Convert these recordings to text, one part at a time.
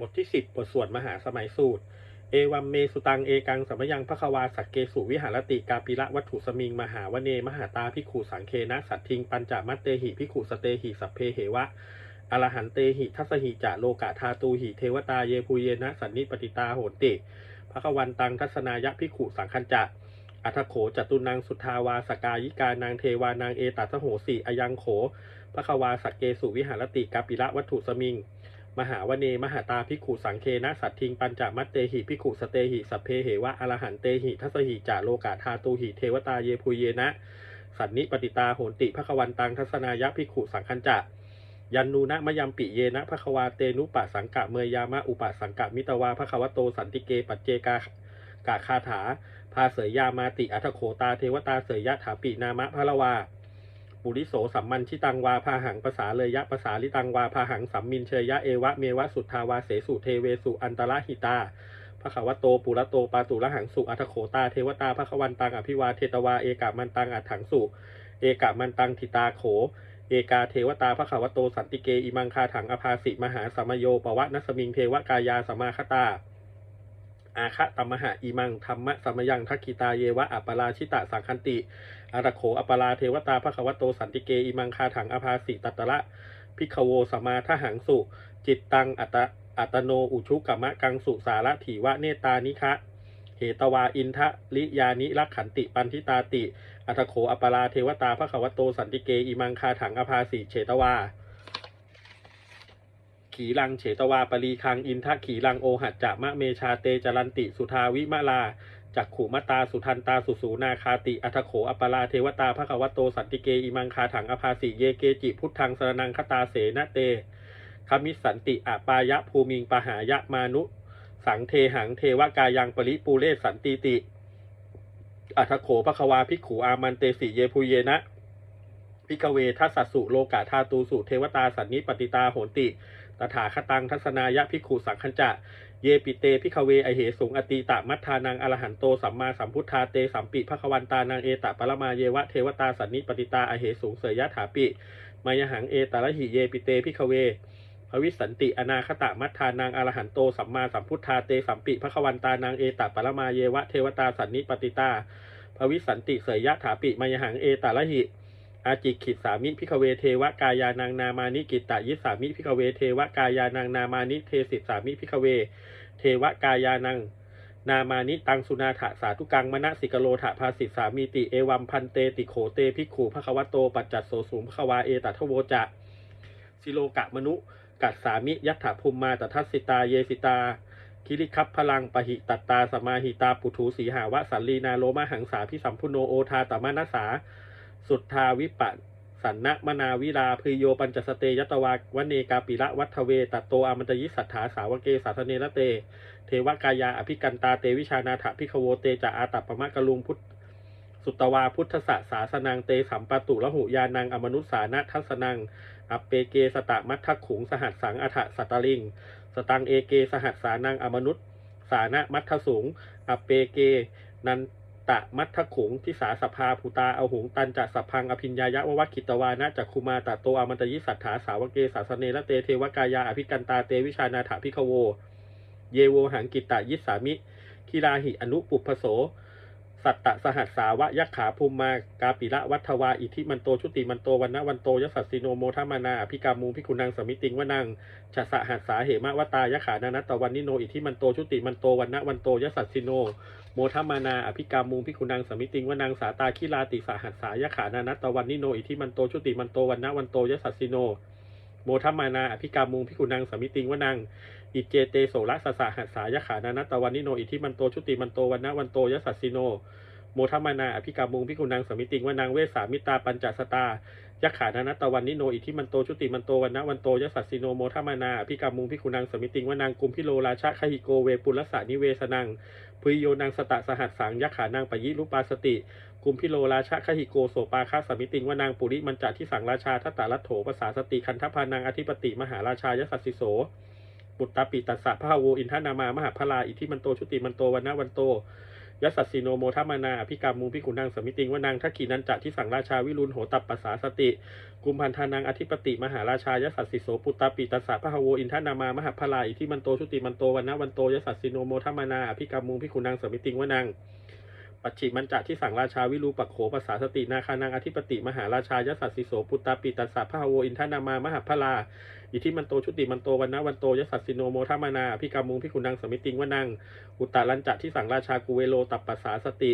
บทที่สิบบทสวดมหาสมัยสูตร เอวัมเมสุตังเอกังสัมยังพระควาสักเกสุวิหารติกาปิละวัตถุสมิง มหาวเนมหาตาพิขูสังเคนะสัตทิง ปัญจมัตเตหิพิขูสเตหิสัพเพเหวะอรหันเตหิทัสหิจะโลกะทาตูหิเทวตาเยภูเยนะสันนิปติตาโหติพระควันตังทัศนายะพิขูสังคัญจะอัทโขจตุนังสุทาวาสกายิกานางเทวานางเอตัสโหสีอยังโขพระควาสักเกสุวิหารติกาปิละวัตถุสมิง มหาวเนมหาตาพิขุสังเคนะสัตทิงปัญจมัตเตหิพิขุสเตหิสัพเพเหวะอรหันเตหิทัสหิจาโลกาธาตูหิเทวตาเยภูเยนะ สันนิปติตาโหนติภควันตังทัศนายะพิขุสังคัญจะยันนูนะมยัมปิเยนะภควาเตนุปะสังกะเมยยามะอุปะสังกะมิตวาภควโตสันติเกปัจเจกากาคาถาพาเสยยามาติอัทโขตาเทวตาเสยยะถาปินามะพะละวา ปุริโสสัมมันชิตังวาพาหังภาษาเลยยะภาษาลิตังวาพาหังสัมมินเชยยะเอวะเมวะสุทธาวาเสสุเทเวสุอันตระหิตาพระขาวโตปุระโตปาตุระหังสุอัทโขตาเทวตาพระขวันตังอภิวาเทตวาเอกามันตังอัฏฐังสุเอกามันตังทิตาโข เอกาเทวตาพระขาวโตสันติเกอิมังคาถังอภาสิมหาสมโยปวะนัสมิงเทวกายาสมาคตา อาคะตมหะอิมังธรรมะสมยังทักขิตาเยวะอัปปราชิตะสังคันติอาระโขอปปาราเทวตาพระควโตสันติเกอิมังคาถังอภาสิตัตตระพิกโวสมาทหังสุ จิตตังอัตอัตโนอุชุกมะกังสุสาระถีวะเนตานิคะเหตวาอินทะลิยานิรักขันติปันทิตาติอัตโขอปปาราเทวตาพระควโตสันติเกอิมังคาถังอภาสิเฉตวา ขีลังเฉตวาปรีคัง อินทะขีลังโอหัจจะมะเมชาเตจรันติ สุทาวิมะลาจักขุมตาสุทันตาสุสูนาคาติอัทโขอปปาราเทวตาภควโตสันติเกอิมังคาถังอภาสิเยเกจิพุทธังสรนังคตาเสนเตคามิสันติอปายะภูมิงปหายะมานุ สังเทหังเทวกายังปริปูเลสันติติอัทโขภควาภิกขุอามันเตสิเยภูเยนะพิกเวทัสสุโลกาธาตูสุเทวตาสันนิปติตาโหติ ตถาคตังทัศนายะพิขุสังคัญจะ เยปิเตพิคเวไอเหสุงอติตะมัทธานังอรหันโตสัมมาสัมพุทธาเตสัมปิภควันตานังเอตะปรมาเยวะเทวตาสันนิปติตาอเหสุงเสยยะถาปิมายหังเอตะระหิเยปิเตพิคเวภวิสันติอนาคตะมัทธานังอรหันโตสัมมาสัมพุทธาเตสัมปิภควันตานังเอตะปรมาเยวะเทวตาสันนิปติตาภวิสันติเสยยะถาปิมายหังเอตะระหิ อาจิขิตสามิพิกเวเทวกายานังนามานิกิตตยิสามิพิกเวเทวกายานังนามานิเทสิสามิพิกเว เทวกายานังนามานิตังสุนาถะสาธุกังมณสิกโลถะภาสิสามีติเอวัมพันเตติโขเตภิกขุภควโตปัจจัตโสสุมภควาเอตัทโวจะสิโลกะมนุกัสสามิยัตถภูมิมาตทัสสิตาเยสิตาคิริคัพพลังปหิตัตตาสมาหิตาปุถุสีหาวะสัลลีนาโลมาหังสาพิสัมพุโนโอทาตมนัสสา สุทธาวิปัสสันนมนาวิลาพโยปัญจสเตยตวาวเนกาปิละวัฒเวตัตโตอามันตยิสัทธาสาวเกสาสเนระเต เทวกายาอภิกันตาเตวิชานาถพิขโวเตจะอาตัปปมะกะลุงพุทธสุตวาพุทธสสาสนังเตสัมปตุละหุยานังอมนุสสานะทัสนังอเปเกสตะมัททขุงสหัสสังอัฏสัตตลิง สตังเอเกสหัสสานังอมนุษสานะมัททสูงอเปเกนัน ตะมัททขุงทิสาสภาภูตาเอาหงตันจะสัพพังอภิญญายะววัคิตวานะจักคุมาตะโตอามันตยิสัทธาสาวเกสาสเนละเตเทวกายาอภิกันตาเตวิชานาถาพิขโว เยโวหังกิตตะยิสสามิคิลาหิอนุปุพโส สัตตะสหัสสาวะยักขาภูมมากาปิละวัฒวาอิทิมันโตชุติมันโตวันนะวันโตยสัสสิโนโมทมานาอภิกามูพิคุนังสมิติงวนังชะสหัสสาเหมะวตายะขานานัตตวันนิโนอิทิมันโตชุติมันโตวันนะวันโตยสัสสิโน โมทมานา อภิกามุงพิคุนังสมิติงวนังสาตาคิลาติสาหัสสายขานานัตตวันนิโนอิทิมันโตชุติมันโตวันนะวันโตยสัสสิโน โมทมานา อภิกามุงพิคุนังสมิติงวนัง อิเจเตโสระสสะหัสสายขานานัตตวันนิโนอิทิมันโตชุติมันโตวันนะวันโตยสัสสิโนโมทมานา อภิกามุงพิคุนังสมิติงวนังเวสามิตาปัญจสตา ยักขานานัตตวันนิโนอิทิมันโตชุติมันโตวันนะวันโตยสัสสิโนโมทมานาอภิกามุงพิคุนังสมิติงวนังกุมพิโลราชะคหิโกเวปุลสานิเวสนังพุยโยนังสตะสหัสสังยักขานังปยิรุปาสติกุมพิโลราชะคหิโกโสปาคาสมิติงวนางปุริมันจาที่สังราชาทัตตาลัทโถภาษาสติคันทพานังอธิปติมหาราชายสัสสิโสบุตตาปิตัสสะพระโวอินทนามามหาพลาอิทิมันโตชุติมันโตวันนะวันโต ยสสสสิโนโมทมานาอภิกรรมมุงพิกุนังสมิติงวานังทักขีนันจัที่สั่งราชาวิรุณโหตับปัสสาสติ กุมพันธานังอธิปติ มหาราชายสัสสิโสปุตตาปิตัสสะพะโวอินทนามามหาพลาอิทิมันโตชุติมันโตวันนะวันโตยสัสสิโนโมทมานาอภิกรรมมุงพิกุนังสมิติงวานังปัจฉิมันจะที่สั่งราชาวิรูปักโขภาษาสตินาคานังอธิปติ มหาราชายสัสสิโสปุตตาปิตัสสะพะโวอินทนามามหาพลา อิทิมันโตชุติมันโตวันนะวันโตยสัสสิโนโมทัมานาอภิกรรมุงพิกุนังสมิติงวนังอุตตาลันจะที่สั่งราชากุเวโลตับปัสสาสติ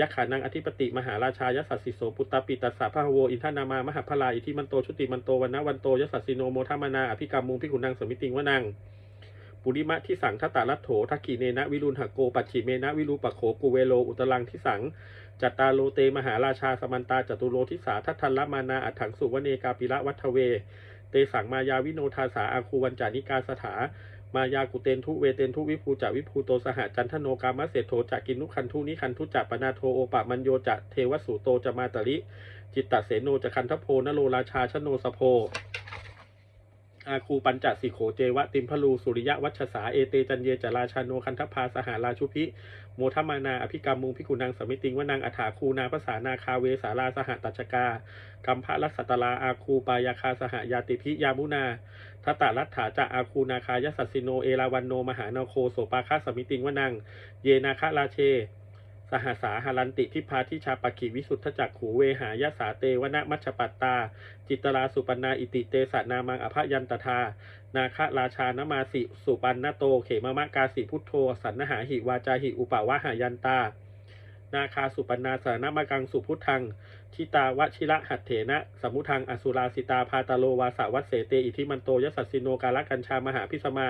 ยักขานังอธิปติมหาราชายสัสสิโสปุตตาปิตัสสะพะโวอินทนามามหาพลาอิทิมันโตชุติมันโตวันนะวันโตยสัสสิโนโมทัมานาอภิกรรมมุงพิกุนังสมิติงวนังปุริมะที่สังทัตตาลัตโถทักขีเนนะวิรุณหโกปัจฉิเมนะวิรูปะโขกุเวโลอุตลังที่สังจัตตาโลเตมหาราชาสมันตาจตุโลทิสาทัทันละมานาอัฏฐังสุวเนกาปิละวัฒเว เตสังมายาวิโนทาสาอาคูวันจานิกาสถามายากุเตนทุเวเตนทุวิภูจาวิภูโตสหจันทโนกามะเสโทจะกินุคันทุนิคันทุจะปนาโทโอปะมัญโยจะเทวสุโตจะมาตริ จิตตเสโนจะคันทโพนโลราชาชโนสโพ อาคูปัญจสิโขเจวะติมพลูสุริยะวัชสาเอเตจันเยจราชาโนคันทพาสหาราชุพิโมทมานาอภิกรรมมุงพิกุนังสมิติงวนางอัฐาคูนาภาษานาคาเวสาราสหตัชกากัมพะรัสตลาอาคูปายาคาสหยาติพิยามุนาทัตตารัตถาจะอาคูนาคายสัสสิโนเอราวันโนมหานาโคโสปาคาสมิติงวนัง เยนาคาราเช สหสาหารันติทิพาทิชาปกิวิสุทธจักขูเวหายาสาเตวนะมัชปัตตา จิตราสุปนาอิติเตสะนามังอภยันตทานาคราชานมาสิสุปันนโตเขมมะกาสิพุทโธ สันนหาหิวาจาหิอุปาวะหายันตา นาคาสุปนาสารนมกังสุพุทธัง ทิตาวชิระหัตเถนะ สมุทังอสุราสิตาพาตาโลวาสาวัสเสเตอิทิมันโตยสัสสิโนกาลกัญชามหาพิสมา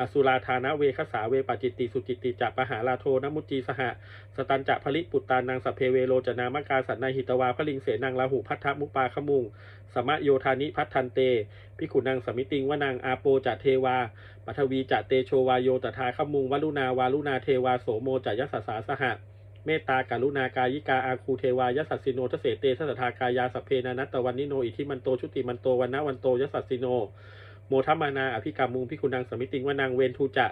อสุราธานะเวคสาเวปจิตติสุจิตติจัปหาลาโทนมุจีสหะสตันจะผลิปุตตานังสเพเวโลจนามกาสันนหิตวาพลิงเสนังลาหูพัทธมุปาขมุงสมะโยธานิพัทธันเตพิขุนังสมิติงวนางอาโปจะเทวาปัทวีจะเตโชวาโยตถาขมุงวลุนาวาลุนาเทวาโสโมจะยสสาสหะเมตตากรุณากายิกาอาคูเทวายสัสสิโนทเสเตทัสทากายาสเพนานัตตวันนิโนอิทิมันโตชุติมันโตวันนะวันโตยสัสสิโน โมทัมมานาอภิกรรมมุงพิคุนังสมิติงวนางเวนทูจะ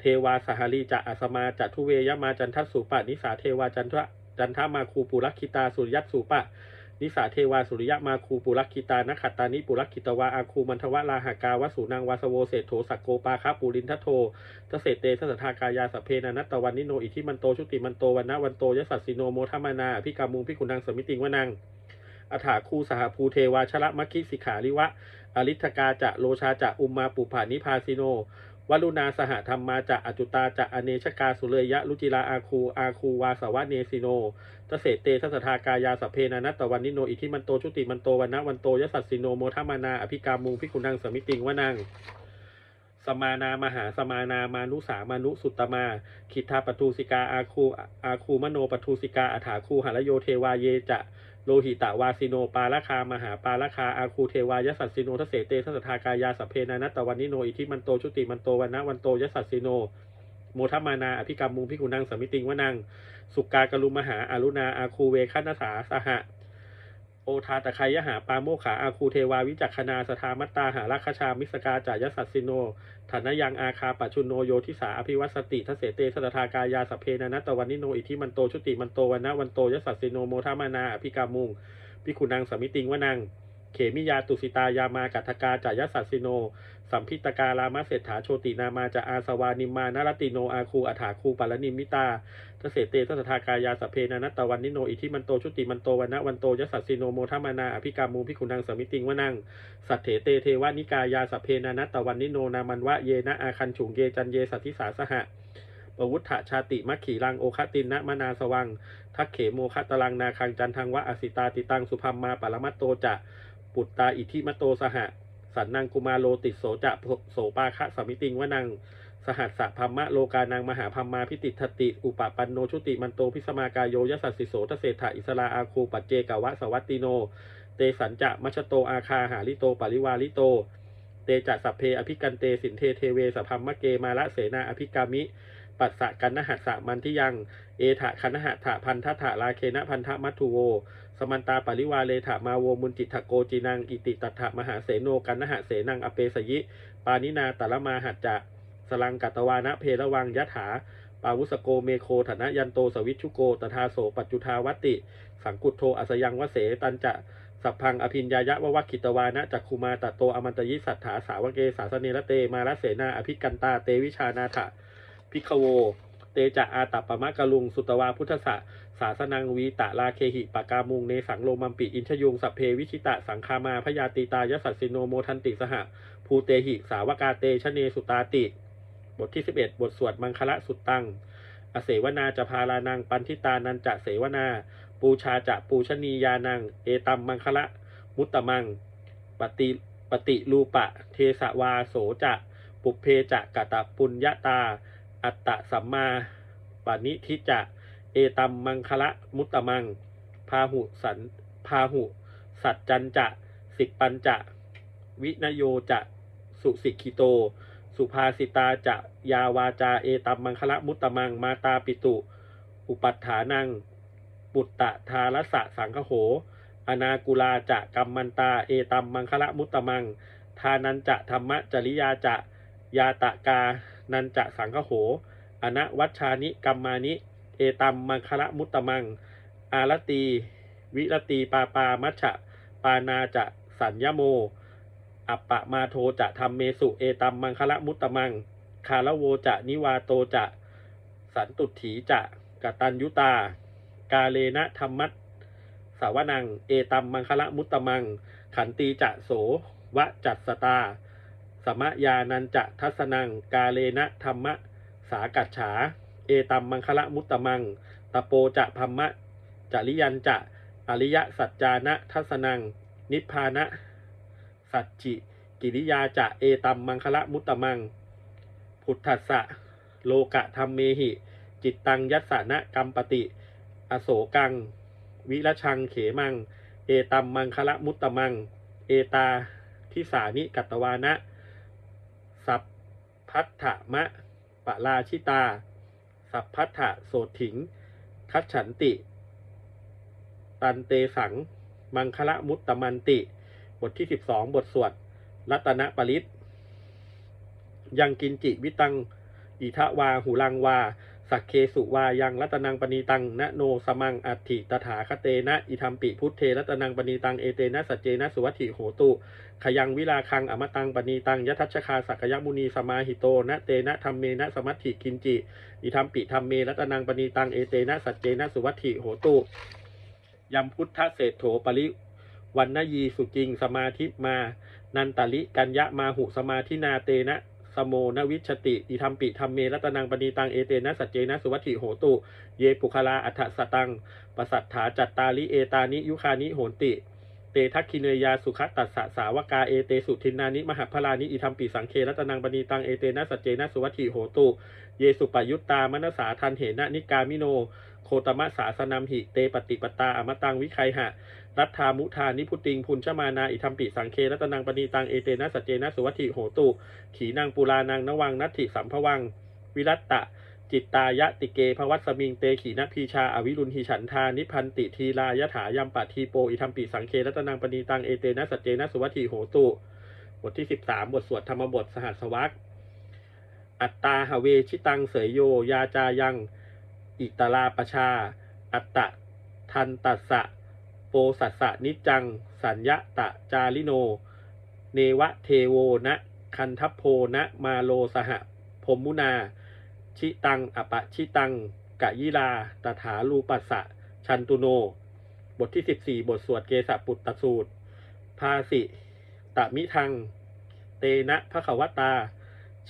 เทวาสหารีจะอัสมาจัทุเวยมาจันทัสสุปะนิสาเทวาจันทะจันทามาคูปุรักคิตาสุริยัตสุปะ นิสาเทวาสุริยะมาคูปุรักคิตานขัตตานิปุรักคิตวาอาคูมันทวะลาหากาวสูนางวาสโวเศรษโถสักโกปาคาปูรินทโททเสเตทัสทากายาสเพนานัตตวันนิโนอิทิมันโตชุติมันโตวันนะวันโตยสัสสิโนโมทัมานาอภิกรรมมุงพิคุนังสมิติงวนังอัฐาคูสหภูเทวาชละมัคคิสิขาริวะ อริทกาจะโลชาจะอุมมาปุผานิพาสิโนวัลุนาสหธรรมมาจะอจุตาจะอเนชกาสุเลยะลุจิลาอาคูอาคูวาสวะเนสิโนทเสเตทัสทากายาสเพนานัตตวันนิโนอิทิมันโตชุติมันโตวันนะวันโตยสัสสิโนโมทัมานาอภิกรรมุงพิคุนังสมิติงวนังสมานามหาสมานามานุสามานุสุตตมาคิทธาปทูสิกาอาคูอาคูมโนปทูสิกาอัฐาคูหารโยเทวาเยจะ โลหิตาวาสิโน ปาลคา มหาปาลคา อาคูเทวายสัสสิโนทเสเตทัสทากายาสเพนานัตตวันนิโน อิทิมันโต ชุติมันโตวันนะวันโตยสัสสิโน โมทัมานา อภิกรรมมุงพิกุนังสมิติงวนัง สุกากรุมหาอารุณา อาคูเวคณสาสหะ โอทาตะไคยหาปาโมขาอาคูเทวาวิจักขณาสทามัตตาหารักชามิสกาจายสัสสิโนฐานยังอาคาปัชุโนโยทิสาอภิวัสติทเสเตสตทากายาสเพนนัตตวันนิโนอิทิมันโตชุติมันโตวันนะวันโตยสัสสิโนโมทามานาอภิกามุงพิคุนังสมิติงวนัง เขมิยาตุสิตายามากัทกาจายสัสสิโน สัมพิตการามะเศรษฐาโชตินามาจะอาสวานิมานารติโนอาคูอัฐาคูปัลนิมิตาทเสเตทัสทากายาสเพนานัตตวันนิโนอิทิมันโตชุติมันโตวันนะวันโตยสัสสิโนโมทามานาอภิกามุงพิคุนังสมิติงวนังสัตเถเตเทวานิกายาสเพนานัตตวันนิโนนามันวะเยนะอาคันฉุงเยจันเยสัทิสาสหะปวุฒชชาติมัคขีรังโอคตินนะมนาสวัง ทักเขโมคะตลังนาคังจันทังวะอสิตาติตังสุพัมมาปรมัตโตจะ ปุตตาอิทิมโตสหะสันนังกุมาโลติโสจะโสปาคะสมิติงวนังสหัสสะพัมมะโลกานังมหาพัมมาพิติทติ อุปปันโนชุติมันโตพิสมากายโยยสัสสิโสทเศรษฐาอิสลาอาคูปัจเจกวะสวัตติโน เตสันจะมัชโตอาคาหาลิโตปริวาลิโต เตจะสัพเพอภิกันเตสินเทเทเวสพัมมะเกมาละเสนาอภิกามิ ปัสสะกันนหัสสะมันที่ยัง เอถะคันหะถะพันทะถะลาเคนะพันธะมัทุโว สมันตาปริวาเลถะมาโวมุนจิตทโกจินัง อิติตัตถะมหาเสโนกันนหะเสนังอเปสยิ ปานินาตละมาหัจจะสลังกัตวานะเพระวังยะถาปาวุสโกเมโคธนะยันโตสวิชุโกตถาโสปัจจุทาวัติ สังกุตโทอัสยังวเสตันจะสัพพังอภินยายะววัคิตวานะจักคุมาตโตอมันตยิสัทธาสาวเกสาสเนระเตมาลเสนาอภิกันตาเตวิชานาถะ พิกโว เตจะอาตัปปมะกะลุง สุตวาพุทธะศาสนังวีตะลาเคหิปากามุงเนสังโลมัมปิอินชยุงสัพเพวิชิตะสังคามาพยาติตายสัสสิโนโมทันติสหภูเตหิสาวกาเตชะเนสุตาติ บทที่ 11 บทสวดมังคละสุตตัง อเสวนาจะพาลานังปันทิตานันจะเสวนา ปูชาจะปูชนียานัง เอตัมมังคละมุตตมัง ปฏิปฏิรูปะ เทสวาโสจะ ปุเพจะกะตะปุญญาตา อัตตะสัมมาปณิทิจะ เอตัมมังคละมุตตมัง พาหุสันพาหุ สัจจันจะ สิกปัญจะ วินโยจะ สุสิกิโต สุภาสิตาจะยาวาจา เอตัมมังคละมุตตมัง มาตาปิตุ อุปัฏฐานัง ปุตตะทารสะสังคโห อนากุลาจะกัมมันตา เอตัมมังคละมุตตมัง ทานันจะธรรมจริยาจะ ยาตะกา นันจะสังคโหอนะวัชชานิกัมมานิ เอตัมมังคละมุตตมัง อารตี วิรตีปาปามัชฉะปานาจะสัญญโม อัปปะมาโทจะทำเมสุ เอตัมมังคละมุตตมัง คาละโวจะนิวาโตจะ สันตุถีจะกตัญยุตา กาเลนะธรรมัตสาวนัง เอตัมมังคละมุตตมัง ขันตีจะโสวะจัตสตา สมยานันจะทัสนัง กาเลนะธรรมะ สากัจฉา เอตัมมังคละมุตตมังตะโปจะพัมมะจริยันจะ อริยสัจจานะทัสนัง นิพพานะ สัจจิ กิริยาจะ เอตัมมังคละมุตตมัง พุทธัสสะ โลกะธรรมเมหิ จิตตังยัสสะนะกัมปติ อโศกัง วิรชังเขมัง เอตัมมังคละมุตตมัง เอตาทิสานิกัตตวานะ พัทธมะปะราชิตา สัพพัทธะโสถิง คัจฉันติ ตันเตสัง มังคละมุตตมันติ บทที่12บทสวด รัตนปริตยังกินจิวิตัง อิทะวา หูลังวา สักเคสุวายังรัตนังปณีตังนะโนสมังอัติตถาคเตนะอิธรรมปิพุทเทรัตนังปณีตังเอเตนะสัจเจนะสุวัตถิโหตุขยังวิลาคังอมตังปณีตังยทัชคาสักยมุนีสมาหิโตนะเตนะธรรมเมนะสมัติกินจิอิธรรมปิธรรมเมรัตนังปณีตังเอเตนะสัจเจนะสุวัตถิโหตุยมพุทธเศรษโถปริวันนยีสุจิงสมาธิมา นันตลิกัญญะมาหุสมาธินาเตนะ สโมนวิชติอิธรรมปิธรรมเมรัตนังปณีตังเอเตนะสัจเจนะสุวัตถิโหตุ เยปุคลาอัฏฐสตังปสัทธาจัตตาลิเอตานิยุคานิโหนติ เตทักคิเนยาสุขตัสสะสาวกาเอเตสุทินนานิมหาพลานิอิธรรมปิสังเครัตนังปณีตังเอเตนะสัจเจนะสุวัตถิโหตุ เยสุปยุตตามนสาทันเหนะนิกามิโน โคตมะสาสนัมหิเตปฏิปตาอมตังวิไคหะ รัตธามุทานิพุติงพุนชมานาอิธรรมปิสังเครัตนังปณีตังเอเตนะสัจเจนะสุวัตถิโหตุ ขีนางปุรานังนวังนัตถิสัมภวัง วิรัตตะ จิตตายะติเกภวัตสมิงเตขีนพีชาอวิรุณหิฉันทานิพันติทีลายถายัมปะทีโปอิธรรมปิสังเครัตนังปณีตังเอเตนะสัจเจนะสุวัตถิโหตุบทที่สิบสามบทสวดธรรมบทสหัสวักอัตตาหเวชิตังเสยโย ยาจายัง อิตลาปชา อัตตะทันตัสสะโปสัสสะนิจจัง สัญญะตะจาริโน เนวะเทโวนะ คันทัพโพนะมาโลสหพรมุนา ชิตังอปะชิตังกะยิลาตถาลูปัสสะชันตุโน บทที่ 14 บทสวดเกสปุตตสูตร ภาสิตะมิทัง เตนะพระขวตา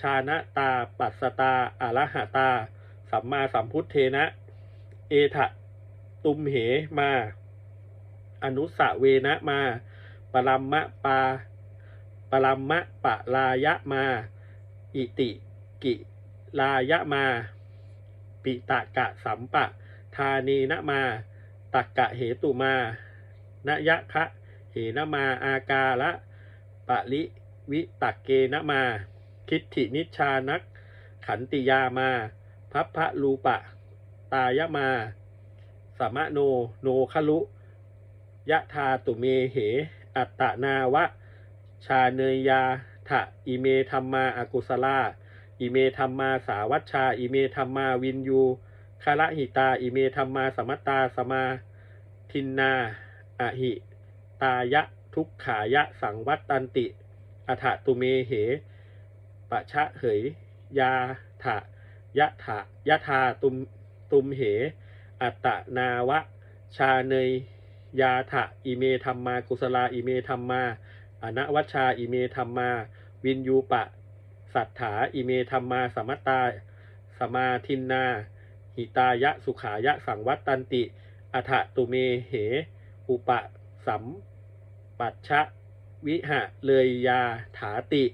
ชานะตา ปัสสตาอะรหะตา สัมมาสัมพุทเทนะ เอทะตุมเหมา อนุสะเวนะมา ปรัมมะปา ปรัมมะปะลายะมา อิติกิ ลายะมา ปิตะกะสัมปะ ทานีนะมา ตักกะเหตุมานยะคะเหนะมา อากาละปะลิวิตักเกนะมา คิดถินิชานัก ขันติยามาพัพพะรูปะ ตายะมาสมะโนโนคลุยะทาตุเมเห อัตตนาวะ ชาเนยยาทะอิเมธรรมาอากุสลา อิเมธรรมาสาวัชชา อิเมธรรมาวินยูคาระหิตา อิเมธรรมาสมัตตาสมาทินนาอหิ ตายะทุกขายะสังวัตตันติอัฐตุเมเหปะชะเหย ยาถะยะถะยะทาตุมตุมเห อัตนาวะ ชาเนยยาถะอิเมธรรมากุศลา อิเมธรรมา อนวัชชา อิเมธรรมาวินยูปะ สัทธาอิเมธรรมาสมัตตาสมาทินนา หิตายะสุขายะสังวัตตันติอัฐตุเมเห อุปสัมปัชชะวิหะเลยยาถาติ